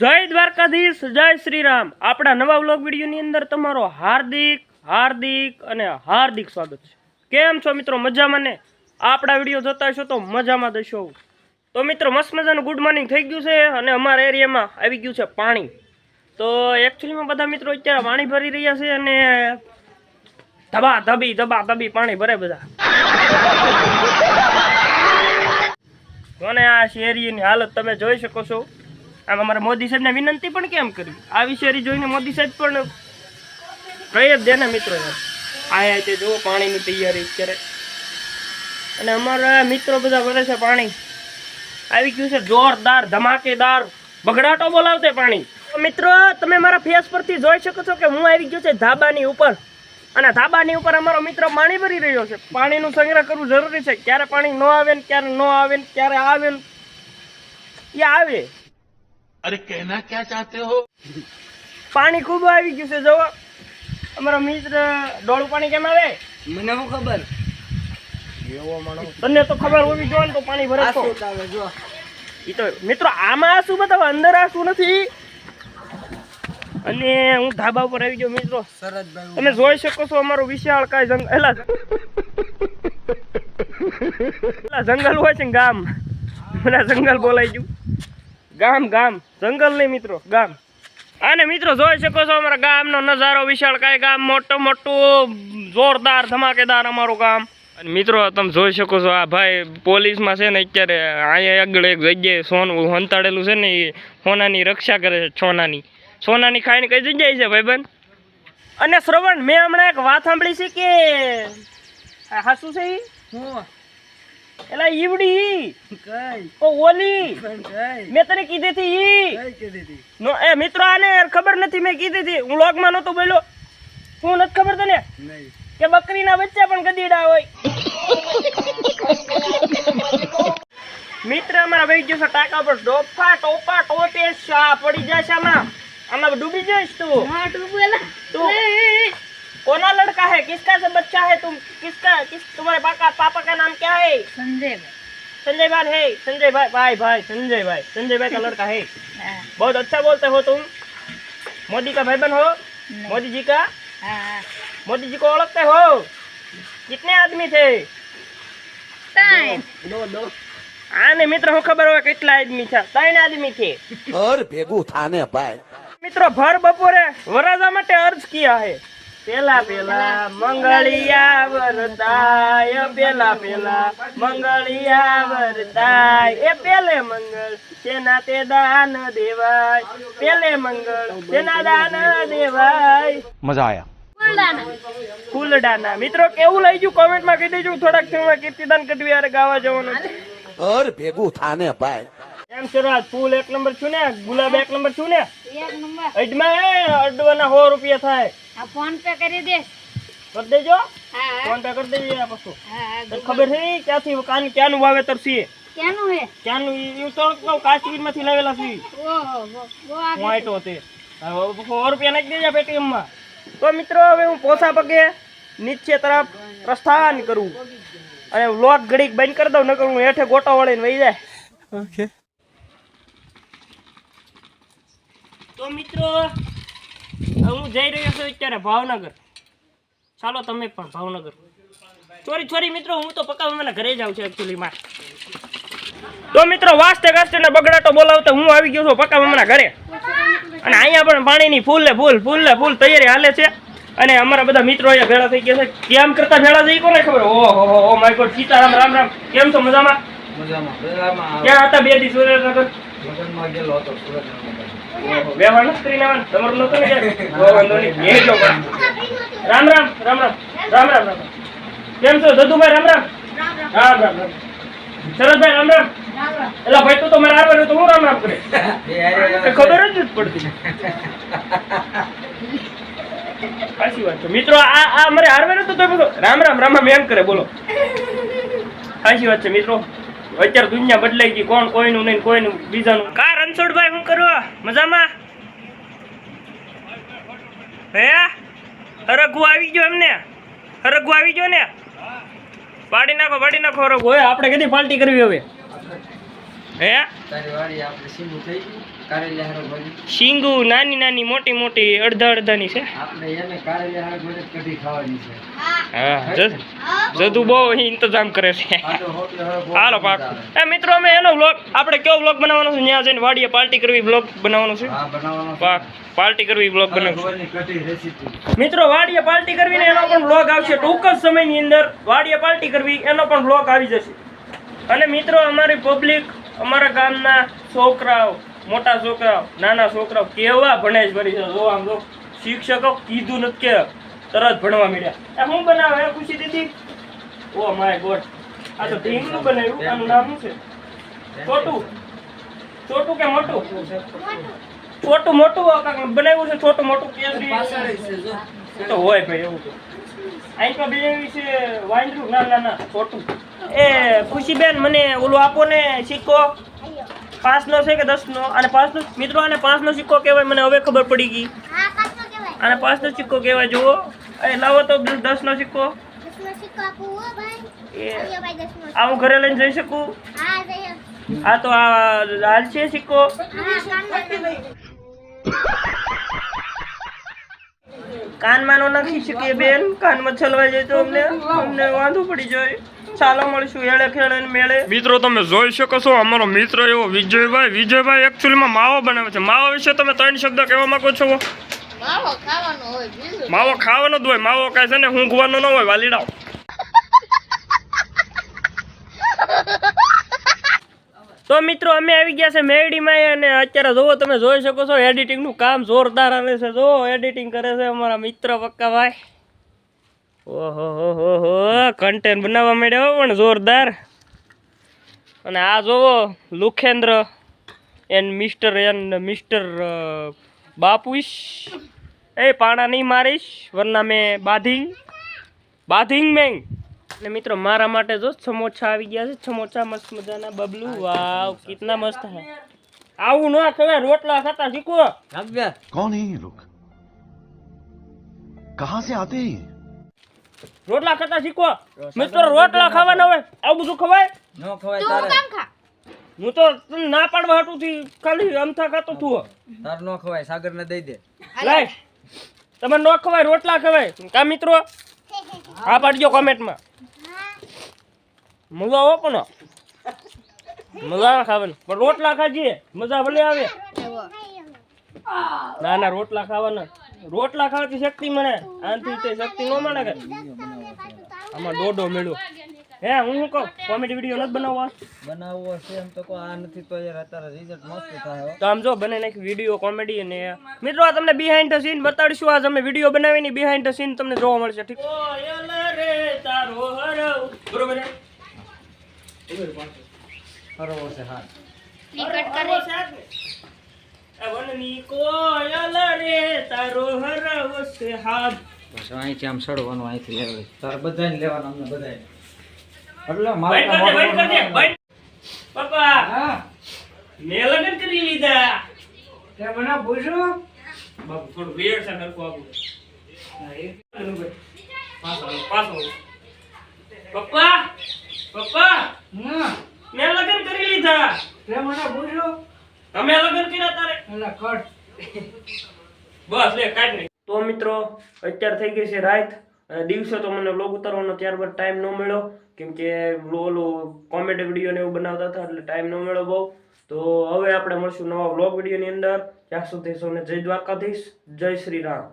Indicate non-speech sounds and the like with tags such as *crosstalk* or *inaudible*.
જય દ્વારકાધીશ, જય શ્રી રામ આપણા નવા વ્લોગ વિડીયોની અંદર તમારો હાર્દિક હાર્દિક અને હાર્દિક સ્વાગત છે. કેમ છો મિત્રો? મજામાં ને? આપણા વીડિયો જોતા હશો તો મજામાં દશો તો મિત્રો, મસ્ત મજાનું ગુડ મોર્નિંગ થઈ ગયું છે અને અમારા એરિયામાં આવી ગયું છે પાણી. તો એકચ્યુઅલીમાં બધા મિત્રો અત્યારે પાણી ભરી રહ્યા છે અને ધબા ધબી ધબા ધબી પાણી ભરે બધા. અને આ શેરીની હાલત તમે જોઈ શકો છો. આમ અમારા મોદી સાહેબને વિનંતી પણ કેમ કરી આ શેરી જોઈને મોદી સાહેબ પણ કહી જ દે ને મિત્રો. આયા તે જુઓ, પાણીની તૈયારી અત્યારે અને અમારા મિત્રો બધા ભરે છે પાણી. આવી ગયું છે જોરદાર, ધમાકેદાર, બગડાટો બોલાવતે પાણી. મિત્રો, તમે મારા ફેસ પરથી જોઈ શકો છો કે હું આવી ગયો છે ધાબાની ઉપર. અને ધાબાની ઉપર અમારો મિત્ર પાણી ભરી રહ્યો છે. પાણીનું સંગ્રહ કરવું જરૂરી છે. ક્યારે પાણી ન આવે ને ક્યારે ન આવે ને ક્યારે આવે ને એ આવે. અરે કહેના ક્યાં ચાહતે હો? પાણી ખૂબ આવી ગયું છે જવા. અમારો મિત્ર ડોળું પાણી કેમ આવે? મને હું ખબર? તને તો ખબર હોવી જોઈએ ને તો પાણી ભરે તો. એ તો મિત્રો આમાં આસુ બતાવો? અંદર આસુ નથી? અને હું ધાબા ઉપર આવી ગયો મિત્રો. સરસભાઈ તમે જોઈ શકો છો અમારો વિશાળ કાય જંગલ એલા જંગલ હોય છે ગામ. મને જંગલ બોલાઈ ગયું ગામ ગામ. જંગલ નહીં મિત્રો, ગામ. અને મિત્રો, જોઈ શકો છો અમારા ગામનો નજારો વિશાળ કાય ગામ, મોટું મોટું, જોરદાર ધમાકેદાર અમારું ગામ. અને મિત્રો, તમે જોઈ શકો છો, આ ભાઈ પોલીસમાં છે ને અત્યારે અહીંયા આગળ એક જગ્યાએ સોનું હંતાડેલું છે ને, એ સોનાની રક્ષા કરે છે, સોનાની. સોનાની ખાઈને કઈ જગ્યાએ છે, ભાઈબંધ? અને શ્રવણ, મેં હમણાં એક વાત સાંભળી છે કે હાસું છે એ એલા ઈવડી. કઈ? ઓ ઓલી. કઈ? મેં તને કીધી હતી ઈ. કઈ કીધી હતી નો એ મિત્રો આને ખબર નથી મેં કીધી હતી હું લોગમાં નહોતો બોલ્યો. હું નથી ખબર તને? નહીં. કે બકરીના બચ્ચા પણ ગધેડા હોય. મિત્ર અમારા ભાઈ જશે ટાકા પર. ડોફા ટોપા ટોટે શા પડી જાય છે આમાં. આમાં ડૂબી જઈશ તું. તું. कोना लड़का है किसका से बच्चा है तुम किसका किस तुम्हारे पापा पापा का नाम क्या है संजय संजय भाई है संजय भाई भाई भाई संजय भाई संजय भाई का *laughs* लड़का है हाँ, बहुत अच्छा बोलते हो तुम मोदी का भाईबंद हो नहीं। मोदी जी का हाँ, मोदी जी को ओळखते हो कितने आदमी थे टाइम દો દો આને મિત્ર હું ખબર હોય કેટલા આદમી છે ત્રણ આદમી છે और भेगू थाने पाए મિત્રો ભર બપોરે વરાજા માટે અર્જ કિયા હે પેલા પેલા મંગળિયા વરતાય પેલા પેલા મંગળિયા વરતાય એ પેલે મંગળ તેના તે દાન દેવાય. પેલે મંગળ તેના દાન દેવાય. મજા આયા. ફૂલડાના મિત્રો કેવું લઈ ગયું? કોમેન્ટમાં કીધી દેજો. થોડાક સમય કીર્તિદાન કટવી યાર ગાવા જવાનું અર ભેગું થાને ભાઈ. એમ શરૂઆત ફૂલ એક નંબર છું ને? ગુલાબ એક નંબર છું ને? અડમાં અડવાના સો રૂપિયા થાય. આ ફોન પે કરી દે. કરી દેજો. હા ફોન પે કરી દેજો આ પાછું. હા ખબર છે ક્યાંથી કાન ક્યાંનું વાવેતર છે? ક્યાંનું હે? ક્યાંનું ઈ- ઈ તો કહું કાશ્મીર લાવેલા છે. ઓહો હું આગળ તે હવે સો રૂપિયા નાખી દેજો પેટીએમમાં તો મિત્રો હવે હું પોસા પગે નીચે તરફ પ્રસ્થાન કરું. અને લોટ ઘડીક બંધ કરી દઉં નકર હું હેઠે ગોટો વળીને વહી જાય. ઓકે તો મિત્રો હું જઈ રહ્યો છું અત્યારે ભાવનગર. ચાલો તમે પણ ભાવનગર. ચોરી ચોરી મિત્રો હું તો પક્કા મને ઘરે જાઉં છું એકચ્યુઅલીમાં તો મિત્રો વાસ્તે કરશે ને બગડાટો બોલાવતો હું આવી ગયો છું પક્કા હમણાં ઘરે. અને અહીંયા પણ પાણીની ફૂલ ને ફૂલ ફૂલ ને ફૂલ તૈયારી હાલે છે. અને અમારા બધા મિત્રો અહીંયા ભેળા થઈ ગયા છે. કેમ કરતા ભેળા થઈ કોને ખબર? ઓહો હો oh my god Sitaram Ram Ram. કેમ છો મજામાં? મજામાં મજામાં. ક્યાં હતા બે દી સુરેન્દ્રનગર? લગ્નમાં ગયેલો હતો સુરત તમારું નહોતું ને ક્યાંય? વાંધો નહીં. રામ રામ રામ રામ. રામ રામ રામ. કેમ છો? દદુભાઈ રામ રામ. રામ રામ. રામ શરદભાઈ રામ રામ. એલા ભાઈ તું તો મારા હારવાર તો હું રામ રામ કરે? ખબર જ નથી પડતી. સાચી વાત છે. મિત્રો આ આ મારે હારવે તો તો બધો રામ રામ રામ રામ એમ કરે બોલો. સાચી વાત છે મિત્રો. અત્યારે દુનિયા બદલાઈ ગઈ કોણ કોઈનું નહીં કોઈનું બીજાનું. કા રણછોડભાઈ શું કરો? મજામાં? હે? રઘુ આવી ગયો એમને? હરગુ આવી ગયો ને? પાડી નાખો પાડી નાખો રઘુ હવે આપણે કદી પાલટી કરવી હવે? હે? તારી વાડી આપણે સીમું થઈ ગયું કારેલી હારો ભરી શીંગુ નાની નાની મોટી મોટી અડધા અડધાની છે. આપણે એને કારેલી હારો ભરી કઢી ખાવાની છે. હા જ- જદુ બહુ ઇંતજામ કરે છે. હાલો પાક. એ મિત્રો અમે એનો વ્લોગ આપણે કેવો વ્લોગ બનાવવાનો છે? ત્યાં જઈને વાડીએ પાર્ટી કરવી વ્લોગ બનાવવાનો છે. પાક પાર્ટી કરવી વ્લોગ બનાવશું મિત્રો વાડીએ પાર્ટી કરવી ને એનો પણ વ્લોગ આવશે. ટૂંક જ સમયની અંદર વાડીએ પાર્ટી કરવી એનો પણ વ્લોગ આવી જશે. અને મિત્રો અમારી પબ્લિક અમારા ગામના છોકરાઓ મોટા છોકરાઓ નાના છોકરાઓ કેવા ભણે ભરી છે. જો આમ જો શિક્ષકો કીધું નથી કે તરત ભણવા મળ્યા એ હું બનાવે? ખુશી દીદી? ઓ માય ગોડ. આ તો ઢીંગલું બનાવ્યું. આનું નામ શું છે? છોટું છોટું કે મોટું? છોટું મોટું? બનાવ્યું છે છોટું મોટું? કેસરી તો હોય ભાઈ એવું તો અહીં તો બનાવ્યું છે વાંદરું. ના ના ના છોટું એ ખુશીબેન મને ઓલું આપો ને સિક્કો. પાંચનો છે કે દસનો? અને પાંચનો મિત્રો આને પાંચનો સિક્કો કહેવાય. મને હવે ખબર પડી ગઈ. હા પાછો કહેવાય. આને પાંચનો સિક્કો કહેવાય જુઓ. એ લાવો તો સિક્કો. દસનો સિક્કો આપું હો ભાઈ. એ. આવ્યો ભાઈ દસનો. આ હું ઘરે લઈને જઈ શકું? આ તો આ લાલ છે સિક્કો. કાનમાં નો નાખી શકીએ બેન. કાનમાં છલવાઈ જાય તો અમને અમને વાંધો પડી જાય. ચાલો મળશું એળે ખેડે મેળે. મિત્રો તમે જોઈ શકો છો અમારો મિત્ર એવો વિજયભાઈ. વિજયભાઈ એકચ્યુઅલીમાં માવો બનાવે છે. માવા વિશે તમે ત્રણ શબ્દ કહેવા માંગો છો? માવો ખાવાનો હોય બીજું માવો ખાવાનો જ હોય, માવો કાંઈ છે ને ઊંઘવાનો ન હોય, વાલીડાઓ. તો મિત્રો, અમે આવી ગયા છે મેરડીમાં અને અત્યારે જોવો તમે જોઈ શકો છો, એડિટિંગનું કામ જોરદાર આવે છે. જો એડિટિંગ કરે છે અમારા મિત્ર પક્કાભાઈ ઓહો, હો હો હો કન્ટેન્ટ બનાવવા માંડ્યો પણ જોરદાર. અને આ જોવો લુખેન્દ્ર એન મિસ્ટર એન મિસ્ટર બાપુશ એ પાણા નહીં મારીશ વરના મેં બાધી બાધિંગ મેં. એટલે મિત્રો મારા માટે જો સમોસા આવી ગયા છે. સમોસા મસ્ત મજાના બબલુ. વાવ કેટલા મસ્ત હે આવું ના ખવે રોટલા ખાતા શીખો. કોણ હે લોક? કહા સે આતે રોટલા ખાતા શીખો. મિત્રો રોટલા ખાવાના હોય આવું બધું ખવાય? ન ખવાય તારે. હું તો ના પાડવા હાટું થી ખાલી અમથા ખાતો છું તાર નો ખવાય સાગર ને દઈ દે. લાય. તમે નો ખવાય રોટલા ખવાય. કા મિત્રો? આ પાડજો કોમેન્ટમાં. મજા આવો પણ. મજા ખાવાની. પણ રોટલા ખાજીએ. મજા ભલે આવે. ના ના રોટલા ખાવાના. રોટલા ખાવાથી શક્તિ મળે. આનાથી તે શક્તિ ન મળે કે. આમાં દોડો મેળ્યો. હે હું શું કહું? કોમેડી વીડિયો નથી બનાવવા? બનાવવો છે એમ તો કો આ નથી તો યાર અત્યારે રિઝલ્ટ મસ્ત થાય તો આમ જો બને નાખ વીડિયો કોમેડી અને મિત્રો આ તમને બિહાઇન્ડ ધ સીન બતાડીશું. આજ અમે વીડિયો બનાવીને બિહાઇન્ડ ધ સીન તમને જોવા મળશે ઠીક? બરોબર છે? ફરવો છે હા ટિકટ કરે વનની કોયલ રે તારો હરવ છે હાથ બસ અહીંથી આમ સડવાનું અહીંથી લેવાનું તાર બધાને લેવાનું અમને બધાને એટલે મારે કર દે બંધ કર દે બંધ. પપ્પા હા? મેં લગ્ન કરી લીધા. તે મને પૂછ્યું બાપુ થોડું વેર છે નરકો આપું પાછો પાછો પપ્પા પપ્પા હા? મેં લગ્ન કરી લીધા. તે મને પૂછ્યું તમે લગ્ન કર્યા તારે? એટલે કટ બસ લે કાઢ નહીં. તો મિત્રો અત્યારે થઈ ગઈ છે રાત. દિવસે તો મને વ્લોગ ઉતારવાનો ત્યારબાદ ટાઈમ ન મળ્યો. કેમ કે ઓલું કોમેડી વીડિયો ને એવું બનાવતા હતા, એટલે ટાઈમ ન મળ્યો બહુ. તો હવે આપણે મળશું નવા વ્લોગ વિડીયોની અંદર. ત્યાં સુધી સૌને જય દ્વારકાધીશ, જય શ્રી રામ.